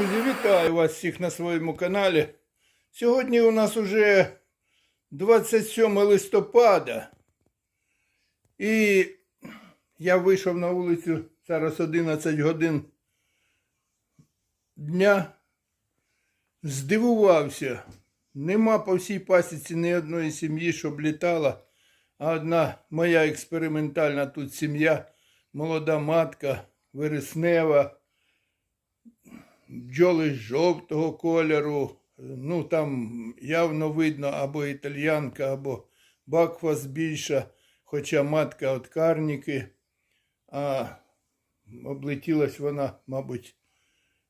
Друзі, вітаю вас всіх на своєму каналі. Сьогодні у нас уже 27 листопада. І я вийшов на вулицю зараз 11 годин дня. Здивувався. Нема по всій пасіці ні одної сім'ї, щоб літала. А одна моя експериментальна тут сім'я, молода матка, вереснева бджоли жовтого кольору. Ну там явно видно або італьянка, або бакфас більша, хоча матка от карніки, а облетілась вона, мабуть,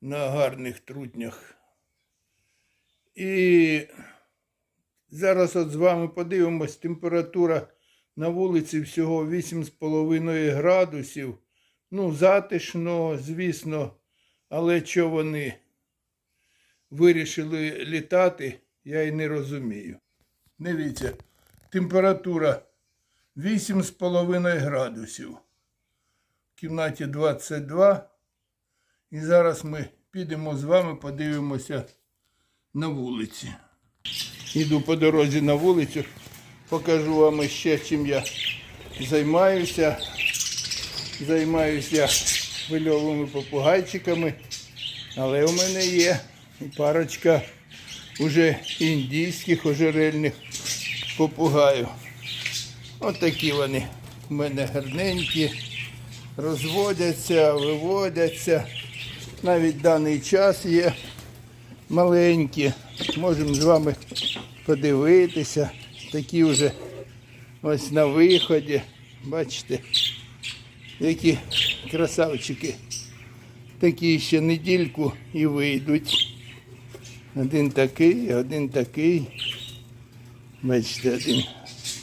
на гарних трутнях. І зараз от з вами подивимось, температура на вулиці всього 8,5 градусів. Ну, затишно, звісно. Але що вони вирішили літати, я й не розумію. Дивіться, температура 8,5 градусів. В кімнаті 22. І зараз ми підемо з вами, подивимося на вулиці. Іду по дорозі на вулицю, покажу вам ще, чим я займаюся. Займаюся хвильовими попугайчиками, але у мене є парочка уже індійських ожерельних попугаїв. От вони у мене гарненькі, розводяться, виводяться. Навіть даний час є маленькі. Можемо з вами подивитися. Такі вже ось на виході. Бачите, які красавчики. Такі ще недільку і вийдуть. Один такий, один такий. Бачите, один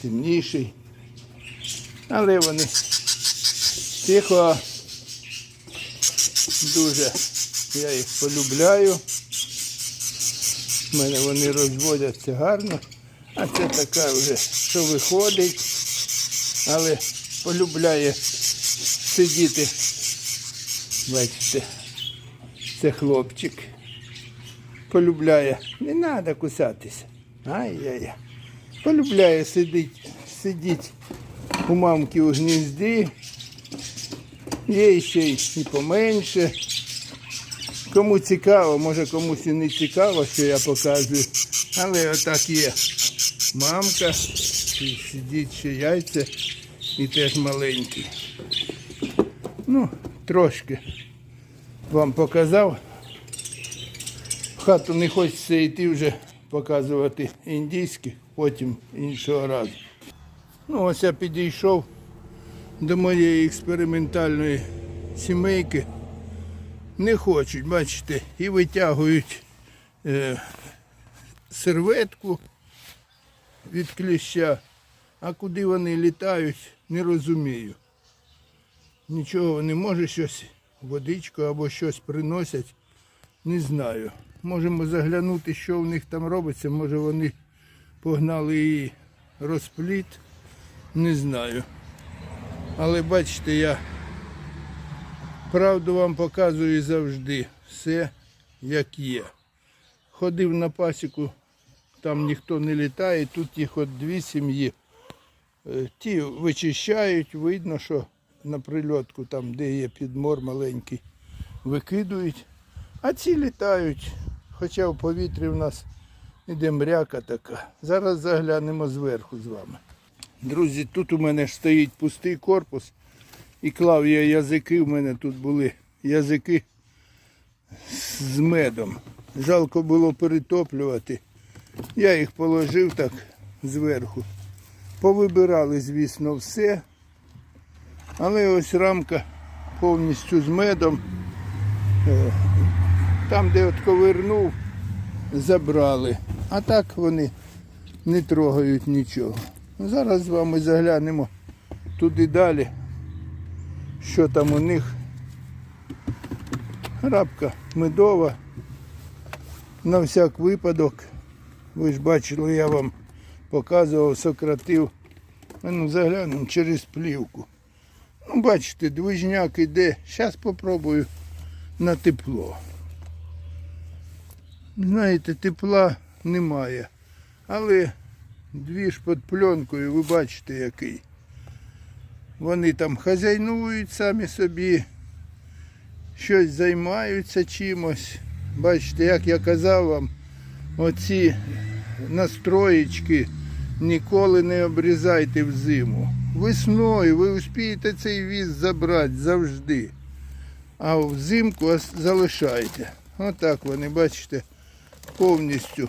темніший. Але вони тихо. Дуже я їх полюбляю. У мене вони розводяться гарно. А це така вже, що виходить, але полюбляє сидіти. Бачите, це хлопчик. Полюбляє. Не треба кусатися. Ай-яй-яй. Полюбляє сидіти, сидіть у мамки у гнізді. Є ще й поменше. Кому цікаво, може комусь і не цікаво, що я показую. Але отак є. Мамка, сидіть ще яйця і теж маленькі. Ну, трошки вам показав. В хату не хочеться йти вже показувати індійських, потім іншого разу. Ну, ось я підійшов до моєї експериментальної сімейки. Не хочуть, бачите, і витягують е, серветку від кліща, а куди вони літають, не розумію. Нічого вони може щось, водичку або щось приносять, не знаю. Можемо заглянути, що в них там робиться. Може вони погнали її розпліт, не знаю. Але бачите, я правду вам показую завжди. Все як є. Ходив на пасіку, там ніхто не літає, тут їх от дві сім'ї. Е, Ті вичищають, видно, що на прильотку, там, де є підмор маленький, викидують, а ці літають. Хоча в повітрі в нас іде мряка така. Зараз заглянемо зверху з вами. Друзі, тут у мене ж стоїть пустий корпус і клав я язики, в мене тут були язики з медом. Жалко було перетоплювати. Я їх положив так зверху. Повибирали, звісно, все. Але ось рамка повністю з медом. Е, Там, де от ковирнув, забрали. А так вони не трогають нічого. Зараз з вами заглянемо туди далі, що там у них. Рабка медова. На всяк випадок. Ви ж бачили, я вам показував, сократив. Ну, заглянемо через плівку. Ну, бачите, движняк іде. Зараз попробую на тепло. знаєте, тепла немає. Але дві ж під пленкою, ви бачите який. Вони там хазяйнують самі собі, щось займаються чимось. Бачите, як я казав вам, оці настроєчки ніколи не обрізайте взиму. Весною ви успієте цей віз забрати завжди. А взимку залишайте. Отак вони, бачите, повністю.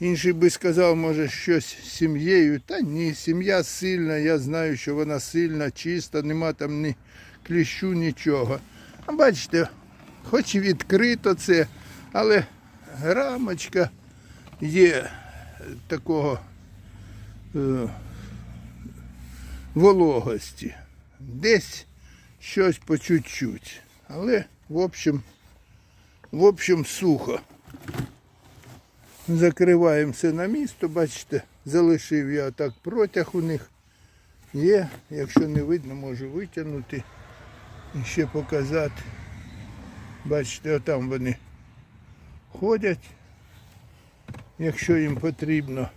Інший би сказав, може, щось з сім'єю. Та ні, сім'я сильна, я знаю, що вона сильна, чиста, нема там ні кліщу, нічого. А бачите, хоч і відкрито це, але рамочка є такого е, вологості. Десь щось по чуть-чуть. Але, в общем, в общем, сухо. Закриваємо все на місто, бачите, залишив я так протяг у них. Є, якщо не видно, можу витягнути і ще показати. Бачите, отам вони ходять, якщо їм потрібно.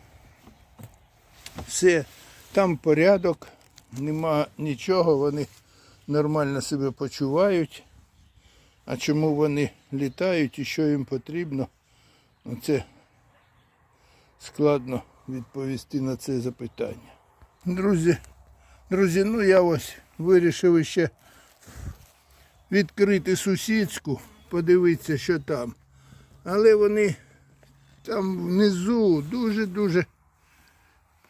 Все, там порядок, нема нічого, вони нормально себе почувають. А чому вони літають і що їм потрібно, це складно відповісти на це запитання. Друзі, друзі, ну я ось вирішив ще відкрити сусідську, подивитися, що там. Але вони там внизу дуже-дуже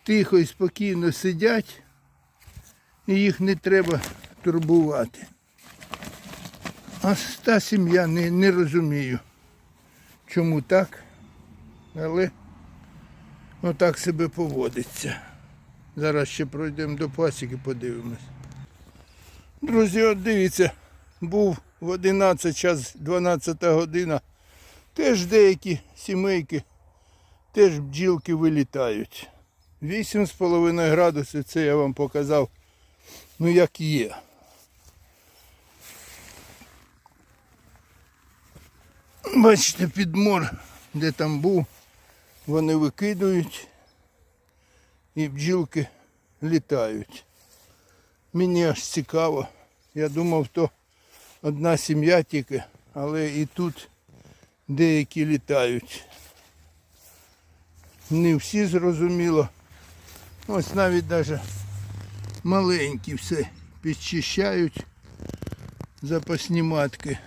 тихо і спокійно сидять, і їх не треба турбувати. А та сім'я не, не розумію, чому так, але отак себе поводиться. Зараз ще пройдемо до пасіки, подивимось. Друзі, от дивіться, був в 11 час 12 година. Теж деякі сімейки, теж бджілки вилітають. 8,5 градусів, це я вам показав, ну як є. Бачите, підмор, де там був, вони викидують і бджілки літають. Мені аж цікаво. Я думав, то одна сім'я тільки, але і тут деякі літають. Не всі зрозуміло. Ось навіть навіть маленькі все підчищають запасні матки.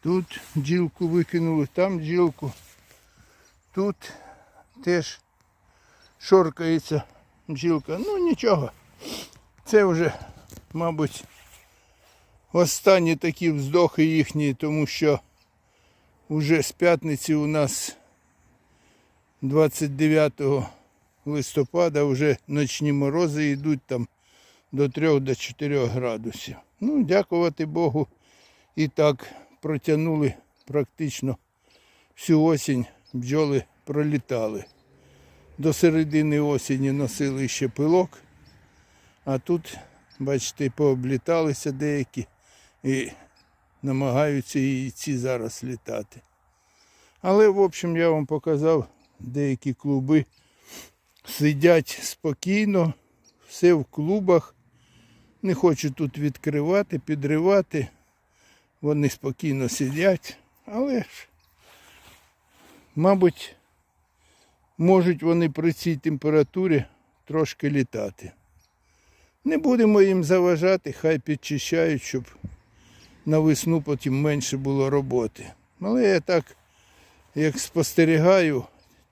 Тут бджілку викинули, там бджілку. Тут теж шоркається бджілка. Ну нічого. Це вже, мабуть, останні такі вздохи їхні, тому що вже з п'ятниці у нас 29 листопада вже ночні морози йдуть там до 3 до 4 градусів. Ну, дякувати Богу, і так протягнули практично всю осінь бджоли пролітали. До середини осені носили ще пилок, а тут, бачите, пообліталися деякі і намагаються і ці зараз літати. Але, в общем, я вам показав, деякі клуби сидять спокійно, все в клубах. Не хочу тут відкривати, підривати. Вони спокійно сидять, але ж, мабуть, можуть вони при цій температурі трошки літати. Не будемо їм заважати, хай підчищають, щоб на весну потім менше було роботи. Але я так, як спостерігаю,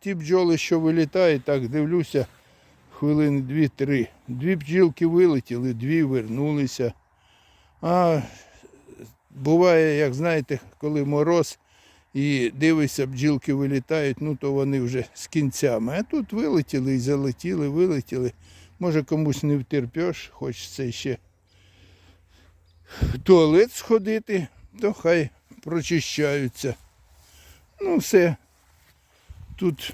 ті бджоли, що вилітають, так дивлюся, хвилини дві-три. Дві бджілки вилетіли, дві вернулися. А буває, як знаєте, коли мороз і дивишся, бджілки вилітають, ну то вони вже з кінцями. А тут вилетіли і залетіли, вилетіли. Може комусь не втерпеш, хочеться ще в туалет сходити, то хай прочищаються. Ну все. Тут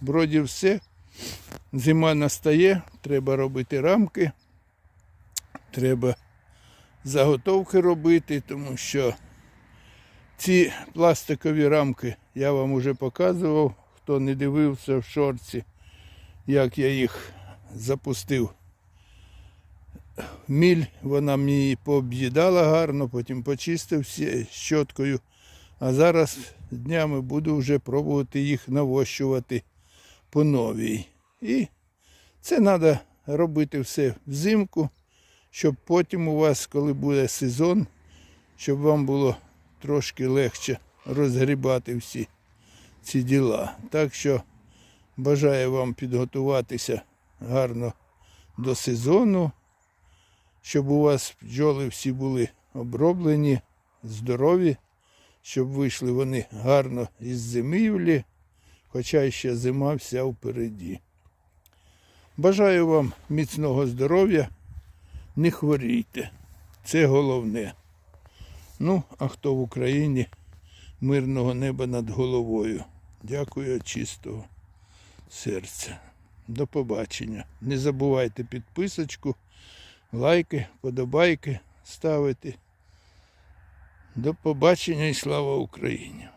вроді все. Зима настає, треба робити рамки, треба заготовки робити, тому що Ці пластикові рамки я вам уже показував, хто не дивився в шорці, як я їх запустив. Міль, вона мені пооб'їдала гарно, потім почистив щоткою. А зараз днями буду вже пробувати їх навощувати по новій. І це треба робити все взимку, щоб потім у вас, коли буде сезон, щоб вам було трошки легше розгрібати всі ці діла. Так що бажаю вам підготуватися гарно до сезону, щоб у вас бджоли всі були оброблені, здорові, щоб вийшли вони гарно із зимівлі, хоча ще зима вся впереді. Бажаю вам міцного здоров'я, не хворійте. Це головне. Ну, а хто в Україні мирного неба над головою. Дякую чистого серця. До побачення. Не забувайте підписочку, лайки, подобайки ставити. До побачення і слава Україні!